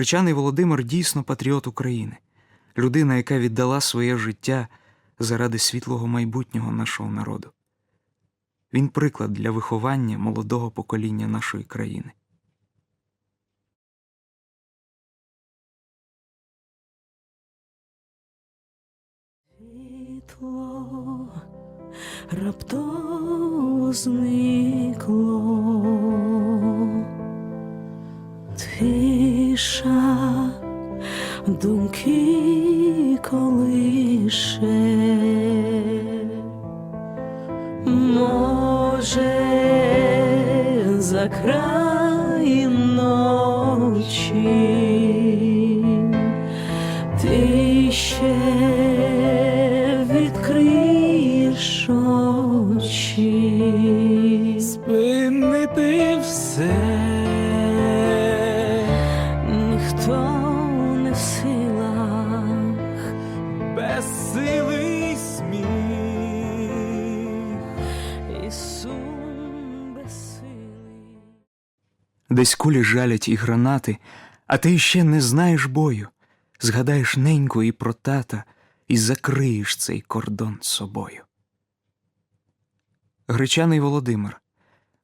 Гречаний Володимир дійсно патріот України, людина, яка віддала своє життя заради світлого майбутнього нашого народу. Він приклад для виховання молодого покоління нашої країни. Світло раптово зникло, тиша думки колише, може, за край ночі ти ще відкриєш очі, Десь кулі жалять і гранати, а ти ще не знаєш бою. Згадаєш неньку і про тата, і закриєш цей кордон собою. Гречаний Володимир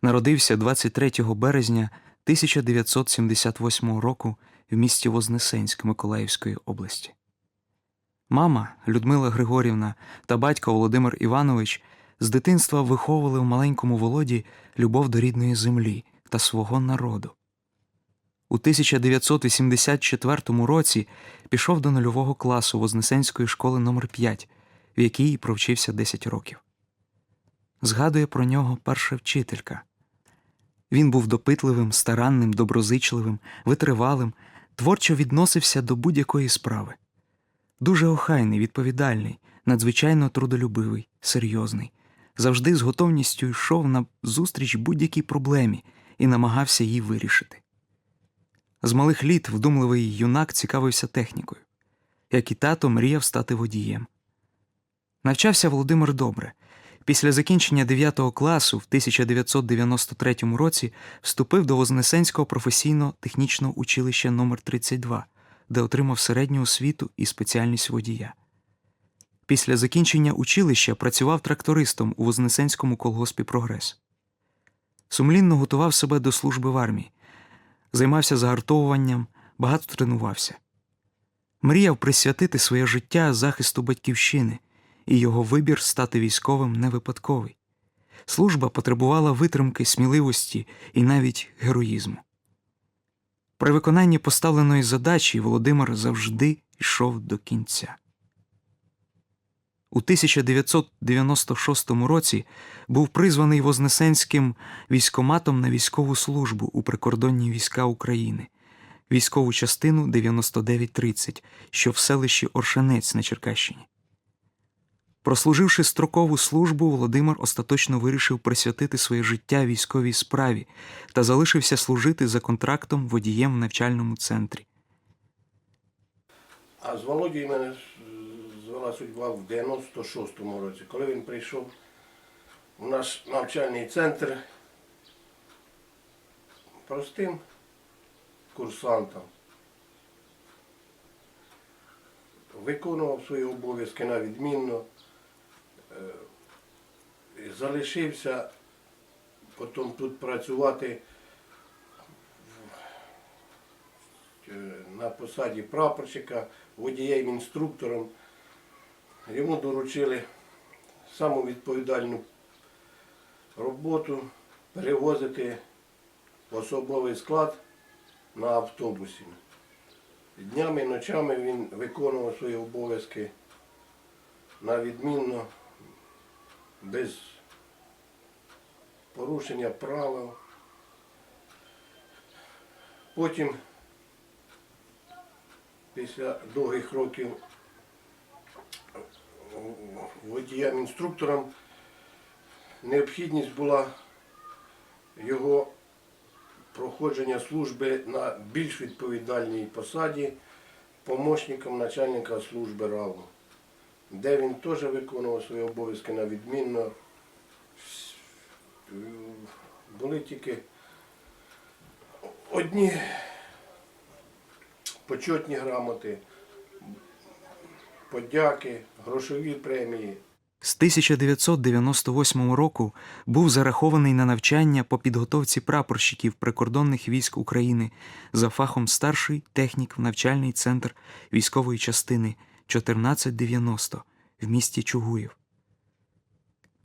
народився 23 березня 1978 року в місті Вознесенськ Миколаївської області. Мама Людмила Григорівна та батько Володимир Іванович з дитинства виховували в маленькому Володі любов до рідної землі та свого народу. У 1984 році пішов до нульового класу Вознесенської школи номер 5 в якій провчився 10 років. Згадує про нього перша вчителька. Він був допитливим, старанним, доброзичливим, витривалим, творчо відносився до будь-якої справи. Дуже охайний, відповідальний, надзвичайно трудолюбивий, серйозний, завжди з готовністю йшов на зустріч будь-якій проблемі і намагався її вирішити. З малих літ вдумливий юнак цікавився технікою. Як і тато, мріяв стати водієм. Навчався Володимир добре. Після закінчення 9 класу в 1993 році вступив до Вознесенського професійно-технічного училища номер 32 де отримав середню освіту і спеціальність водія. Після закінчення училища працював трактористом у Вознесенському колгоспі Прогрес. Сумлінно готував себе до служби в армії, займався загартовуванням, багато тренувався. Мріяв присвятити своє життя захисту батьківщини, і його вибір стати військовим не випадковий. Служба потребувала витримки, сміливості і навіть героїзму. При виконанні поставленої задачі Володимир завжди йшов до кінця. У 1996 році був призваний Вознесенським військоматом на військову службу у прикордонні війська України, військову частину 9930, що в селищі Оршанець на Черкащині. Прослуживши строкову службу, Володимир остаточно вирішив присвятити своє життя військовій справі та залишився служити за контрактом водієм в навчальному центрі. А з Володією мене звела судьба в 96-му році, коли він прийшов в наш навчальний центр простим курсантом. Виконував свої обов'язки на відмінно, е, залишився потім тут працювати е, на посаді прапорщика, водієм-інструктором. Йому доручили саму відповідальну роботу перевозити особовий склад на автобусі. Днями і ночами він виконував свої обов'язки на відмінно, без порушення правил. Потім після довгих років водієм-інструктором необхідність була його проходження служби на більш відповідальній посаді помощником начальника служби РАВу, де він теж виконував свої обов'язки на відмінно. Були тільки одні почетні грамоти, подяки, грошові премії. З 1998 року був зарахований на навчання по підготовці прапорщиків прикордонних військ України за фахом старший технік в навчальний центр військової частини 1490 в місті Чугуїв.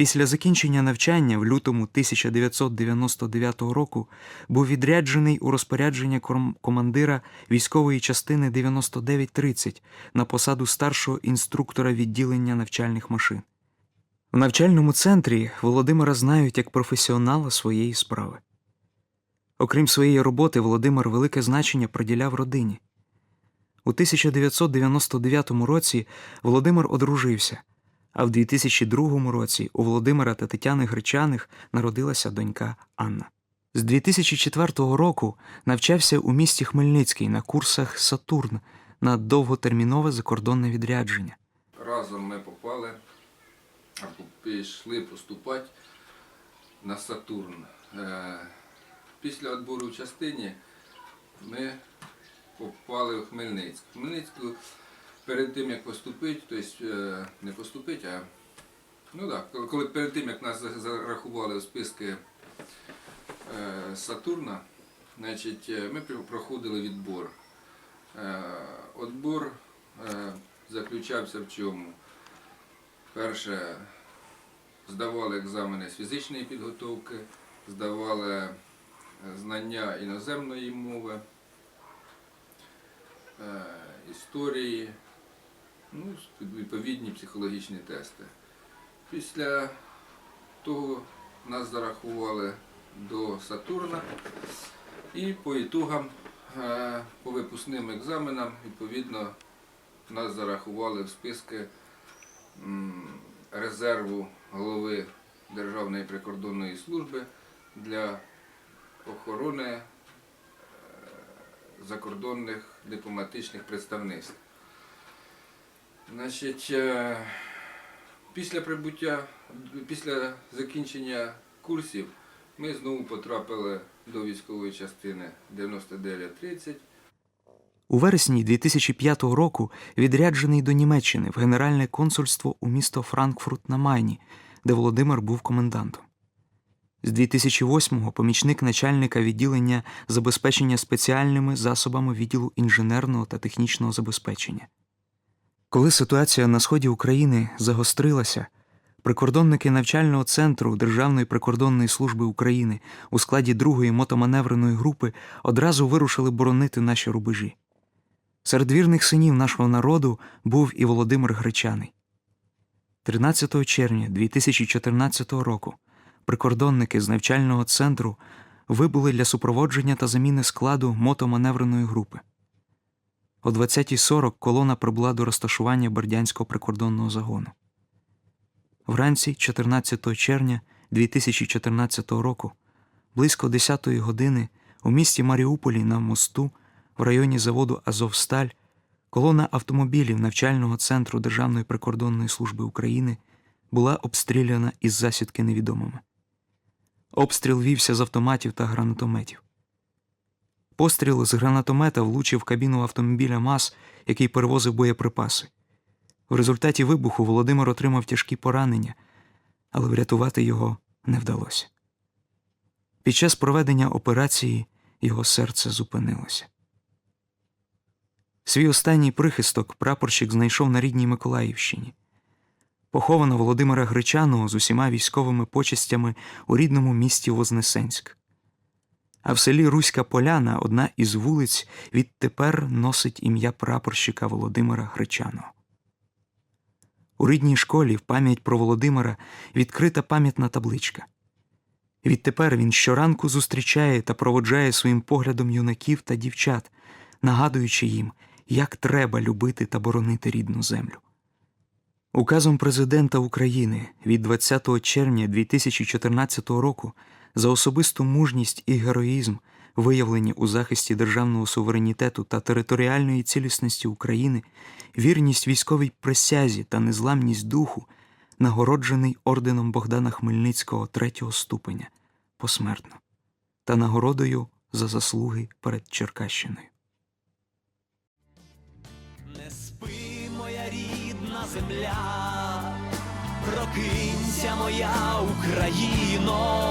Після закінчення навчання в лютому 1999 року був відряджений у розпорядження командира військової частини 9930 на посаду старшого інструктора відділення навчальних машин. В навчальному центрі Володимира знають як професіонала своєї справи. Окрім своєї роботи, Володимир велике значення приділяв родині. У 1999 році Володимир одружився, а в 2002 році у Володимира та Тетяни Гречаних народилася донька Анна. З 2004 року навчався у місті Хмельницький на курсах Сатурн на довготермінове закордонне відрядження. разом ми попали, пішли поступати на Сатурн. Е, Після відбору в частині ми попали в Хмельницьк. Хмельницьку перед тим, як поступити, тобто е, не поступити, а ну так, коли- перед тим, як нас зарахували в списки е, Сатурна, значить, е, ми проходили відбор. Е, заключався в чому? Перше, здавали екзамени з фізичної підготовки, здавали знання іноземної мови, історії, ну, відповідні психологічні тести. Після того нас зарахували до Сатурна і по ітогам, е, по випускним екзаменам, відповідно, нас зарахували в списки резерву голови Державної прикордонної служби для охорони е, закордонних дипломатичних представництв. Значить, е, після прибуття, після закінчення курсів ми знову потрапили до військової частини 9930. У вересні 2005 року відряджений до Німеччини в Генеральне консульство у місто Франкфурт на Майні, де Володимир був комендантом. З 2008-го помічник начальника відділення забезпечення спеціальними засобами відділу інженерного та технічного забезпечення. Коли ситуація на сході України загострилася, прикордонники навчального центру Державної прикордонної служби України у складі другої мотоманевреної групи одразу вирушили боронити наші рубежі. Серед вірних синів нашого народу був і Володимир Гречаний. 13 червня 2014 року прикордонники з навчального центру вибули для супроводження та заміни складу мотоманевреної групи. О 20.40 колона прибула до розташування Бердянського прикордонного загону. Вранці 14 червня 2014 року, близько 10 години, у місті Маріуполі на мосту в районі заводу Азовсталь колона автомобілів навчального центру Державної прикордонної служби України була обстріляна із засідки невідомими. Обстріл вівся з автоматів та гранатометів. Постріл з гранатомета влучив кабіну автомобіля МАЗ, який перевозив боєприпаси. В результаті вибуху Володимир отримав тяжкі поранення, але врятувати його не вдалося. Під час проведення операції його серце зупинилося. Свій останній прихисток прапорщик знайшов на рідній Миколаївщині. Поховано Володимира Гречаного з усіма військовими почестями у рідному місті Вознесенськ. А в селі Руська Поляна одна із вулиць відтепер носить ім'я прапорщика Володимира Гречаного. У рідній школі в пам'ять про Володимира відкрита пам'ятна табличка. Відтепер він щоранку зустрічає та проводжає своїм поглядом юнаків та дівчат, нагадуючи їм, як треба любити та боронити рідну землю. Указом президента України від 20 червня 2014 року за особисту мужність і героїзм, виявлені у захисті державного суверенітету та територіальної цілісності України, вірність військовій присязі та незламність духу, нагороджений орденом Богдана Хмельницького третього ступеня посмертно та нагородою за заслуги перед Черкащиною. Не спи, моя рідна земля, прокинься моя Україно